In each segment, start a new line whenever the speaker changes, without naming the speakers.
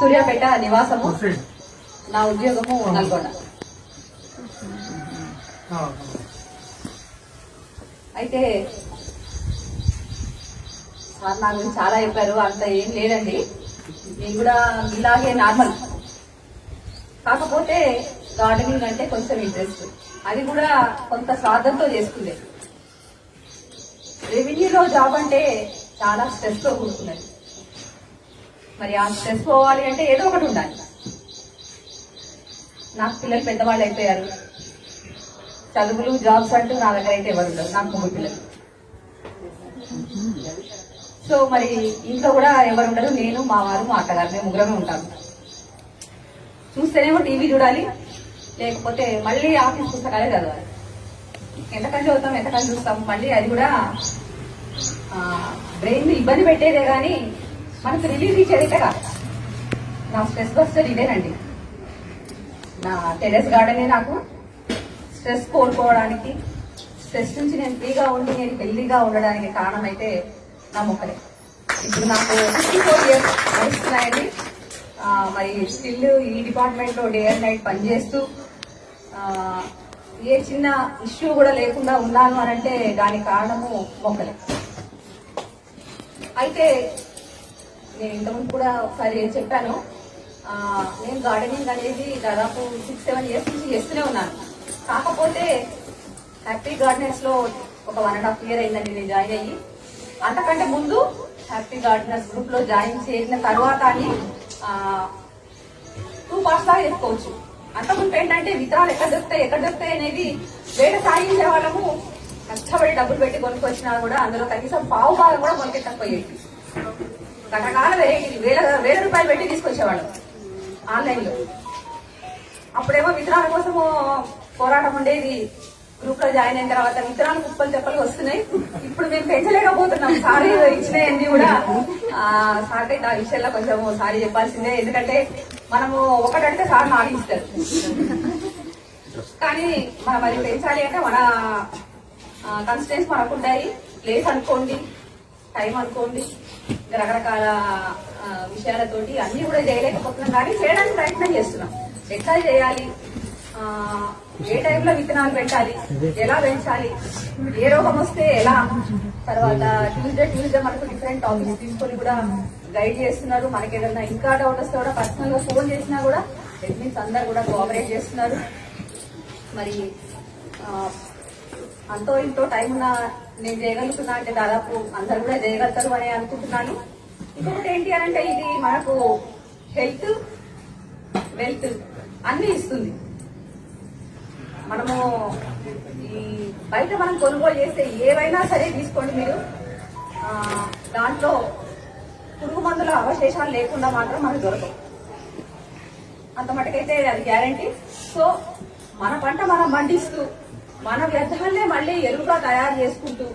సూర్యాపేట నివాసము. నా ఉద్యోగము నల్గొండ. అయితే సార్ నా గురించి చాలా చెప్పారు అంత ఏం లేదండి. నేను కూడా ఇలాగే నార్మల్. కాకపోతే గార్డెనింగ్ అంటే కొంచెం ఇంట్రెస్ట్. అది కూడా కొంత శ్రాద్ధంతో చేసుకుందే. రెవెన్యూలో జాబ్ అంటే చాలా స్ట్రెస్తో కూడుకున్నది. మరి ఆ స్ట్రెస్ పోవాలి అంటే ఏదో ఒకటి ఉండాలి. నాకు పిల్లలు పెద్దవాళ్ళు అయిపోయారు. చదువులు జాబ్స్ అంటూ నా దగ్గర అయితే ఎవరు ఉండరు నాకు ముగ్గురు పిల్లలు. సో మరి ఇంట్లో కూడా ఎవరు ఉండరు. నేను మా వారు మా అత్తగారు మేము ముగ్గురమే ఉంటాము. చూస్తేనేమో టీవీ చూడాలి. లేకపోతే మళ్ళీ ఆఫీస్ పుస్తకాలే చదవాలి. ఎంతకని చదువుతాం ఎంతకని చూస్తాం. మళ్ళీ అది కూడా బ్రెయిన్ ఇబ్బంది పెట్టేదే కానీ మనకు రిలీజ్ ఇచ్చేదైతే కాదు నా స్ట్రెస్ బస్టర్ ఇదేనండి. నా టెరెస్ గార్డెనే నాకు. స్ట్రెస్ కోల్పోవడానికి స్ట్రెస్ నుంచి నేను ఫ్రీగా ఉండి నేను హెల్దీగా ఉండడానికి కారణం అయితే నా మొక్కలే. ఇప్పుడు నాకు ఫిఫ్టీ ఫోర్ ఇయర్స్ నడుస్తున్నాయండి. మరి స్టిల్ ఈ డిపార్ట్మెంట్లో డే అండ్ నైట్ పనిచేస్తూ ఏ చిన్న ఇష్యూ కూడా లేకుండా ఉన్నాను అని అంటే దానికి కారణము మొక్కలే. అయితే నేను ఇంతకుముందు కూడా ఒకసారి చెప్పాను. నేను గార్డెనింగ్ అనేది దాదాపు సిక్స్ సెవెన్ ఇయర్స్ నుంచి చేస్తూనే ఉన్నాను. కాకపోతే హ్యాపీ గార్డెనర్స్లో ఒక వన్ అండ్ హాఫ్ ఇయర్ అయిందండి నేను జాయిన్ అయ్యి. అంతకంటే ముందు హ్యాపీ గార్డెనర్స్ గ్రూప్లో జాయిన్ చేసిన తర్వాత అని టూ పార్ట్స్ లాగా చెప్పుకోవచ్చు. అంతకుముందు ఏంటంటే విత్తనాలు ఎక్కడ దొరుకుతాయి ఎక్కడ దొరుకుతాయి అనేది వేట సాగించే వాళ్ళము కష్టపడి డబ్బులు పెట్టి కొనుక్కొచ్చినా కూడా అందులో కనీసం పావు భాగం కూడా కొనుక్కెట్టకపోయేది రకరకాల వెరైటీ వేల వేల రూపాయలు పెట్టి తీసుకొచ్చేవాళ్ళం ఆన్లైన్లో అప్పుడేమో విత్తనాల కోసము పోరాటం ఉండేది. గ్రూప్లో జాయిన్ అయిన తర్వాత విత్తనాలు కుప్పలు చెప్పలు వస్తున్నాయి. ఇప్పుడు మేము పెంచలేకపోతున్నాం. సారీ ఇచ్చినాయన్నీ కూడా. సార్ అయితే ఆ విషయంలో కొంచెం సారీ చెప్పాల్సిందే. ఎందుకంటే మనము ఒకటంటే సార్ నాలుగు ఇస్తారు. కానీ మనం అది పెంచాలి అంటే మన కన్స్టెన్స్ మనకు ఉంటాయి. ప్లేస్ అనుకోండి. టైం అనుకోండి. రకరకాల విషయాలతోటి అన్ని కూడా చేయలేకపోతున్నాం కానీ చేయడానికి ప్రయత్నం చేస్తున్నాం. ఎట్లా చేయాలి? ఏ టైంలో విత్తనాలు పెట్టాలి? ఎలా పెంచాలి? ఏ రోగం వస్తే ఎలా? తర్వాత ట్యూస్డే ట్యూస్డే మనకు డిఫరెంట్ టాపిక్స్ తీసుకొని కూడా గైడ్ చేస్తున్నారు. మనకి ఏదైనా ఇంకా డౌట్ వస్తే కూడా పర్సనల్గా ఫోన్ చేసినా కూడా అడ్మిన్స్ అందరు కూడా కోఆపరేట్ చేస్తున్నారు. మరి అంతో ఇంతో టైం ఉన్న నేను చేయగలుగుతున్నా అంటే దాదాపు అందరు కూడా చేయగలుగుతారు అని అనుకుంటున్నాను. ఇంకొకటి ఏంటి అని అంటే ఇది మనకు హెల్త్ వెల్త్ అన్ని ఇస్తుంది. మనము ఈ బయట మనం కొనుగోలు చేస్తే ఏవైనా సరే తీసుకోండి మీరు. దాంట్లో పురుగు మందుల అవశేషాలు లేకుండా మాత్రం మనకు దొరకవు. అంత మటుకైతే అది గ్యారంటీ. సో మన పంట మనం పండిస్తూ మన వ్యర్థాలనే మళ్ళీ ఎరువుగా తయారు చేసుకుంటూ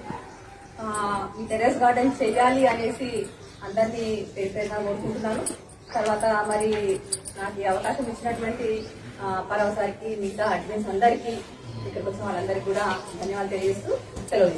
ఈ టెరెస్ గార్డెన్ చేయాలి అనేసి అందరినీ పేరు పేరున కోరుకుంటున్నాను. తర్వాత మరి నాకు ఈ అవకాశం ఇచ్చినటువంటి పరవసారికి మిగతా అడ్మిన్స్ అందరికీ ఇక్కడికి వచ్చిన వాళ్ళందరికీ కూడా ధన్యవాదాలు తెలియజేస్తూ సెలవు